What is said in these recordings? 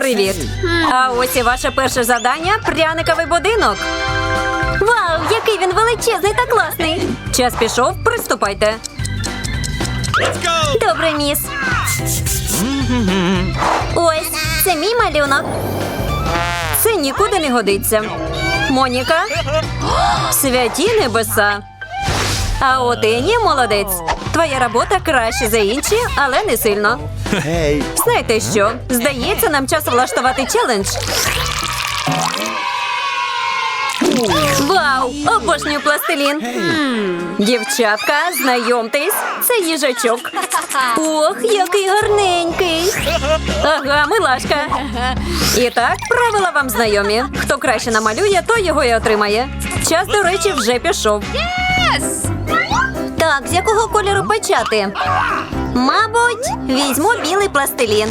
привіт! А ось і ваше перше завдання пряниковий будинок. Вау, який він величезний та класний! Час пішов, приступайте. Добре, міс. Ось, це мій малюнок. Це нікуди не годиться. Моніка. Святі небеса. А от і ні, молодець. Твоя робота краще за інші, але не сильно. Знаєте що? Здається, нам час влаштувати челендж. Вау! Обожнюю пластилін. Дівчатка, знайомтесь, це їжачок. Ох, який гарненький. Ага, милашка. І так, правила вам знайомі. Хто краще намалює, той його і отримає. Час, до речі, вже пішов. Так, з якого кольору почати? Мабуть, візьму білий пластилін.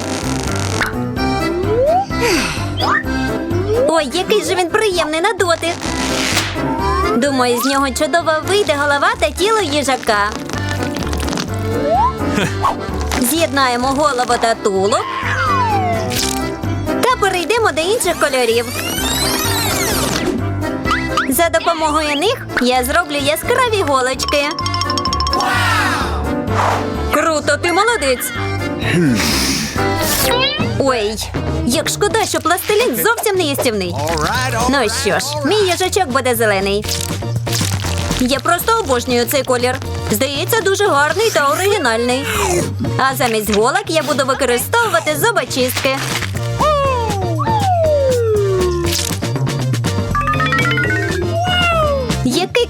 Ой, який же він приємний на дотик. Думаю, з нього чудово вийде голова та тіло їжака. З'єднаємо голову та тулуб. Та перейдемо до інших кольорів. За допомогою них я зроблю яскраві голочки. Круто, ти молодець. Ой, як шкода, що пластилін зовсім не їстівний. Ну що ж, мій їжачок буде зелений. Я просто обожнюю цей колір. Здається, дуже гарний та оригінальний. А замість голок я буду використовувати зубочистки.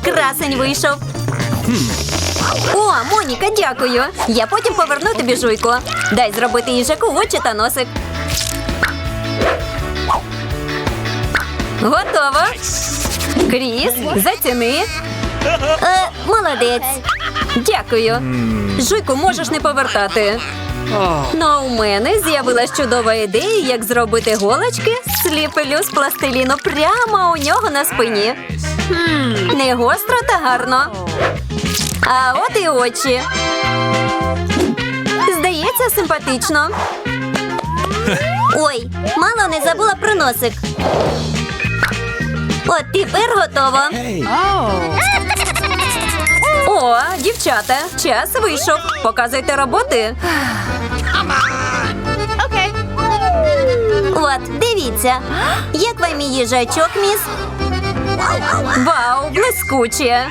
Красень вийшов. О, Моніка, дякую. Я потім поверну тобі жуйку. Дай зробити їжаку очі та носик. Готово. Кріс, заціни. Е, молодець. Дякую. Жуйку можеш не повертати. Ну, у мене з'явилась чудова ідея, як зробити голочки. Сліплю з пластиліну прямо у нього на спині. Не гостро та гарно. А от і очі. Здається, симпатично. Ой, мало не забула про носик. От тепер готово. О, дівчата, час вийшов. Показуйте роботи. От, дивіться. Як вам мій їжачок, міс? Вау, блискуче.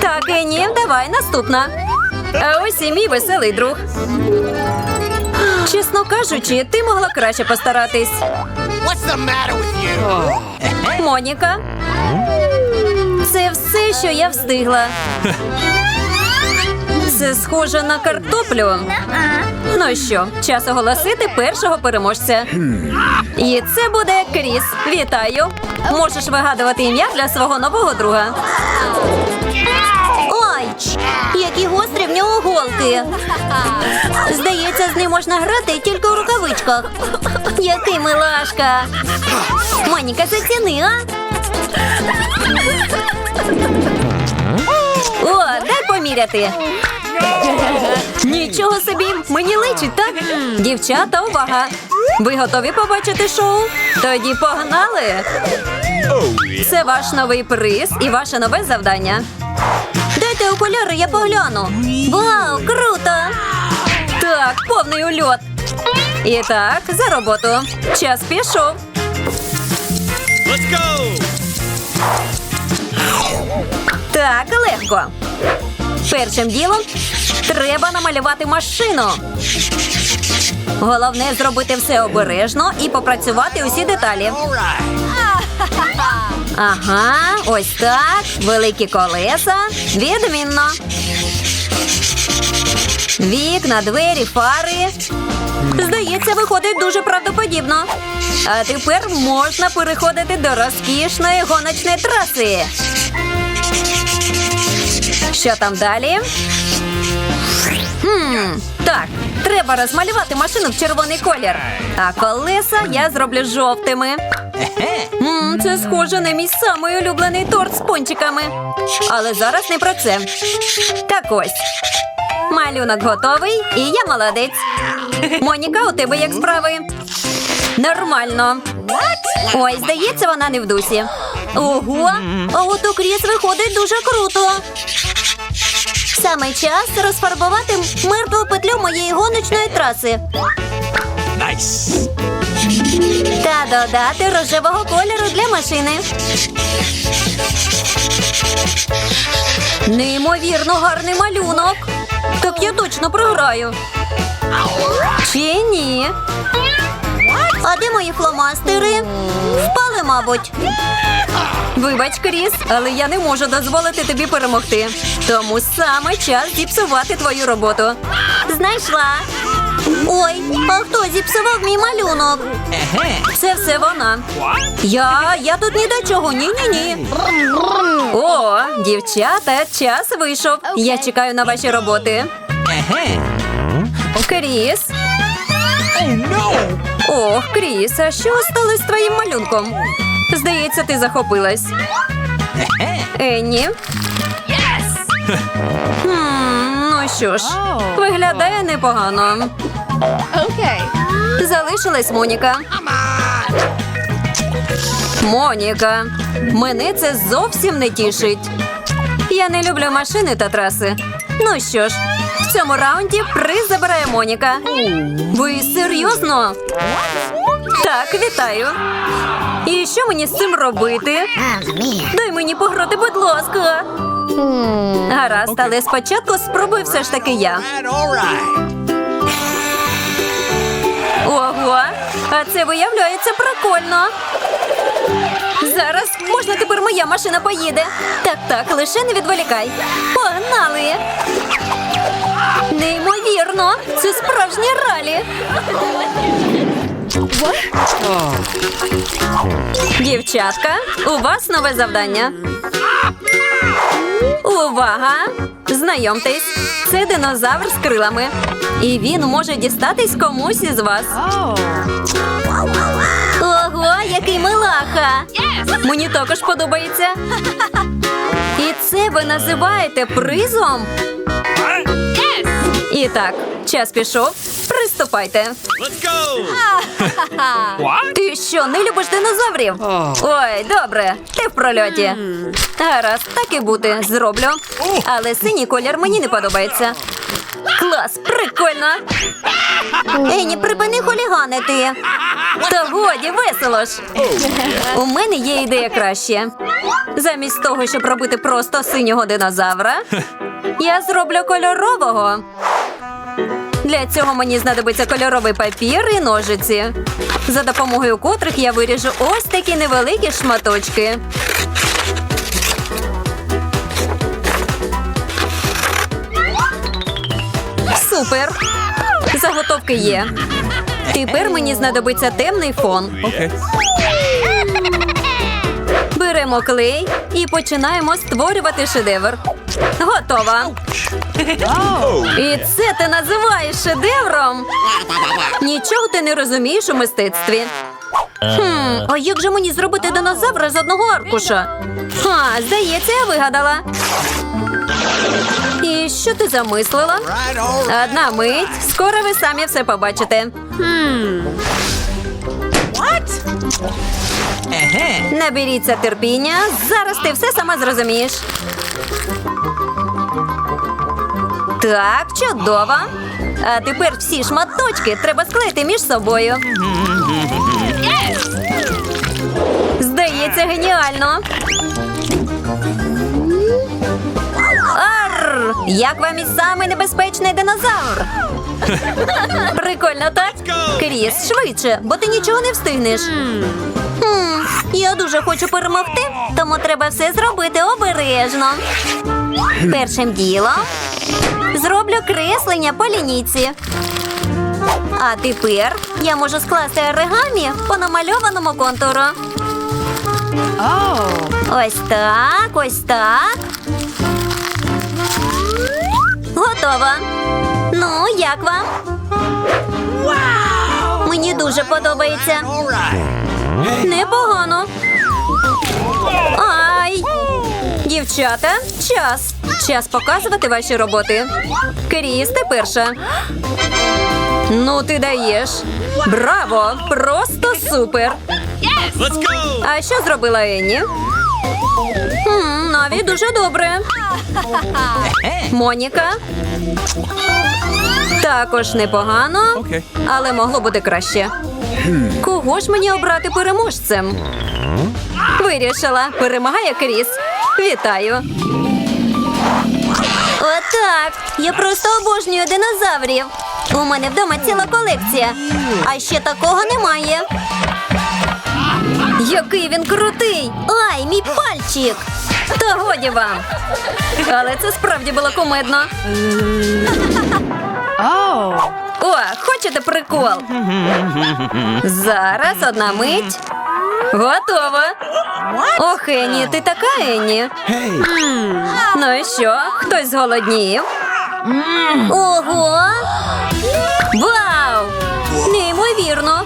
Так, і ні, давай наступна. А ось і мій веселий друг. Чесно кажучи, ти могла краще постаратись. What's the matter with you? Моніка. Це все, що я встигла. Це схоже на картоплю. Ну що, час оголосити першого переможця. І це буде Кріс. Вітаю. Можеш вигадувати ім'я для свого нового друга. Ой, які гострі в нього голки. Здається, з ним можна грати тільки у рукавичках. Який милашка. Моніка, заціни, а? О, дай поміряти. Нічого собі, мені личить, так? Дівчата, увага! Ви готові побачити шоу? Тоді погнали! Це ваш новий приз і ваше нове завдання. Дайте окуляри, я погляну. Вау, круто! Так, повний ульот. І так, за роботу. Час пішов. Let's go! Так, легко. Першим ділом треба намалювати машину. Головне зробити все обережно і попрацювати усі деталі. Ага, ось так. Великі колеса. Відмінно. Вікна, двері, фари. Здається, виходить дуже правдоподібно. А тепер можна переходити до розкішної гоночної траси. Що там далі? Хм, так, треба розмалювати машину в червоний колір. А колеса я зроблю жовтими. Мм, це схоже на мій самий улюблений торт з пончиками. Але зараз не про це. Так ось. Малюнок готовий, і я молодець. Моніка, у тебе як справи? Нормально. Ой, здається, вона не в дусі. Ого, а от у Кріс виходить дуже круто. Саме час розфарбувати мертву петлю моєї гоночної траси Nice. та додати рожевого кольору для машини. Неймовірно гарний малюнок. Так я точно програю. Чи ні? А де мої фломастери? Впали, мабуть. Вибач, Кріс, але я не можу дозволити тобі перемогти. Тому саме час зіпсувати твою роботу. Знайшла. Ой, а хто зіпсував мій малюнок? Це все вона. Я, я тут ні до чого. Ні, ні, ні. О, дівчата, час вийшов. Я чекаю на ваші роботи. Кріс. Ох, Кріс, а що сталося з твоїм малюнком? Здається, ти захопилась. Енні. Хм, ну що ж, виглядає непогано. Залишилась Моніка. Моніка, мене це зовсім не тішить. Я не люблю машини та траси. Ну що ж, цьому раунді приз забирає Моніка. Ви серйозно? Так, вітаю. І що мені з цим робити? Дай мені пограти, будь ласка. Гаразд, але спочатку спробую все ж таки я. Ого, а це виявляється прикольно. Зараз можна тепер моя машина поїде. Так, так, лише не відволікай. Погнали! Неймовірно! Це справжнє ралі. Дівчатка, у вас нове завдання. Увага! Знайомтесь, це динозавр з крилами. І він може дістатись комусь із вас. Ого, який милаха! Мені також подобається. І це ви називаєте призом? І так, час пішов. Приступайте. Let's go. what? Ти що, не любиш динозаврів? Ой, добре, ти в прольоті. Гаразд, так і бути, зроблю. Але синій колір мені не подобається. Клас, прикольно. Ені, припини хуліганити. Та годі, весело ж. У мене є ідея краще. Замість того, щоб робити просто синього динозавра, я зроблю кольорового. Для цього мені знадобиться кольоровий папір і ножиці, за допомогою котрих я виріжу ось такі невеликі шматочки. Супер! Заготовки є. Тепер мені знадобиться темний фон. Okay. Беремо клей і починаємо створювати шедевр. Готова. І це ти називаєш шедевром? Нічого ти не розумієш у мистецтві. Хм, а як же мені зробити динозавра з одного аркуша? Ха, здається, я вигадала. І що ти замислила? Одна мить, скоро ви самі все побачите. Наберіться терпіння, зараз ти все сама зрозумієш. Так, чудово. А тепер всі шматочки треба склеїти між собою. Здається, геніально. Арр! Як вам і самий небезпечний динозавр? Прикольно, так? Кріс, швидше, бо ти нічого не встигнеш. Я дуже хочу перемогти, тому треба все зробити обережно. Першим ділом зроблю креслення по лінійці. А тепер я можу скласти оригамі по намальованому контуру. Oh. Ось так, ось так. Готово. Ну, як вам? Мені дуже подобається. Непогано. Ай! Дівчата, час. Час показувати ваші роботи. Кріс, ти перша. Ну, ти даєш. Браво! Просто супер! Let's go. А що зробила Енні? М, Наві дуже добре. Моніка. Також непогано, але могло бути краще. Кого ж мені обрати переможцем? Вирішила. Перемагає Кріс. Вітаю. Отак. Я просто обожнюю динозаврів. У мене вдома ціла колекція. А ще такого немає. Який він крутий! Ай, мій пальчик! Та годі вам! Але це справді було кумедно. О, хочете прикол? Зараз одна мить. Готово. Ох, Енні, ти така Енні. Ну і що? Хтось зголоднів? Ого! Вау! Неймовірно!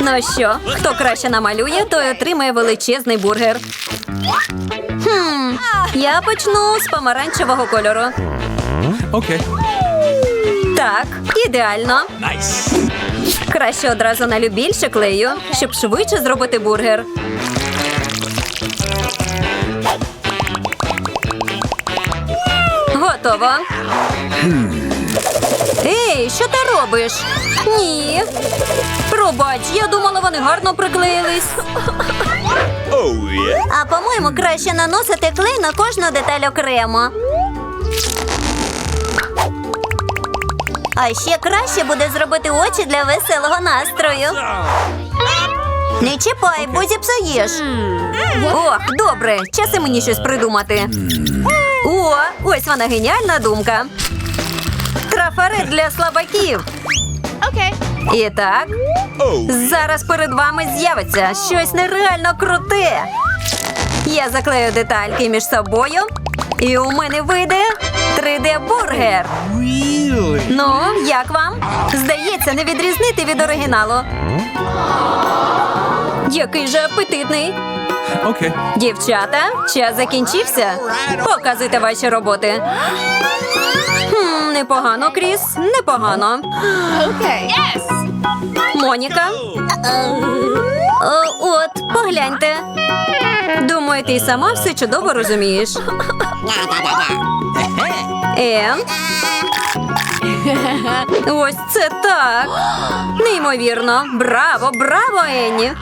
Ну що, хто краще намалює, той отримає величезний бургер. Хм, я почну з помаранчевого кольору. Okay. Так, ідеально. Nice. Краще одразу налю більше клею, щоб швидше зробити бургер. Готово. Ей, що ти робиш? Ні. Пробач, я думала, вони гарно приклеїлись. Oh yeah. А по-моєму, краще наносити клей на кожну деталь окремо. А ще краще буде зробити очі для веселого настрою. Не чіпай, бо зіпсуєш. Ох, добре, час і мені щось придумати. О, ось вона геніальна думка. Трафарет для слабаків. І так. Зараз перед вами з'явиться щось нереально круте. Я заклею детальки між собою, і у мене вийде 3D-бургер. Really? Ну, як вам? Здається, не відрізнити від оригіналу. Який же апетитний. Okay. Дівчата, час закінчився. Показуйте ваші роботи. Хм, непогано, Кріс, непогано. Okay. Yes. Моніка. О, от, погляньте. Думаю, ти сама все чудово розумієш. Ем. Ось це так. Неймовірно. Браво, браво, Енні.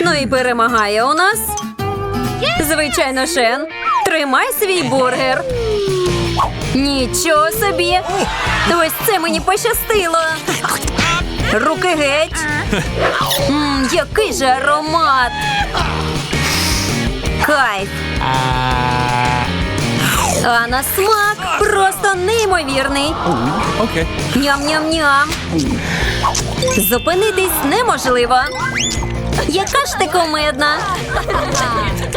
Ну і перемагає у нас. Звичайно, Шен. Тримай свій бургер. Нічого собі. Ось це мені пощастило. Руки геть. М, який же аромат. Кайф. А на смак просто неймовірний. Okay. Ням-ням-ням. Зупинитись неможливо. Яка ж ти комедна.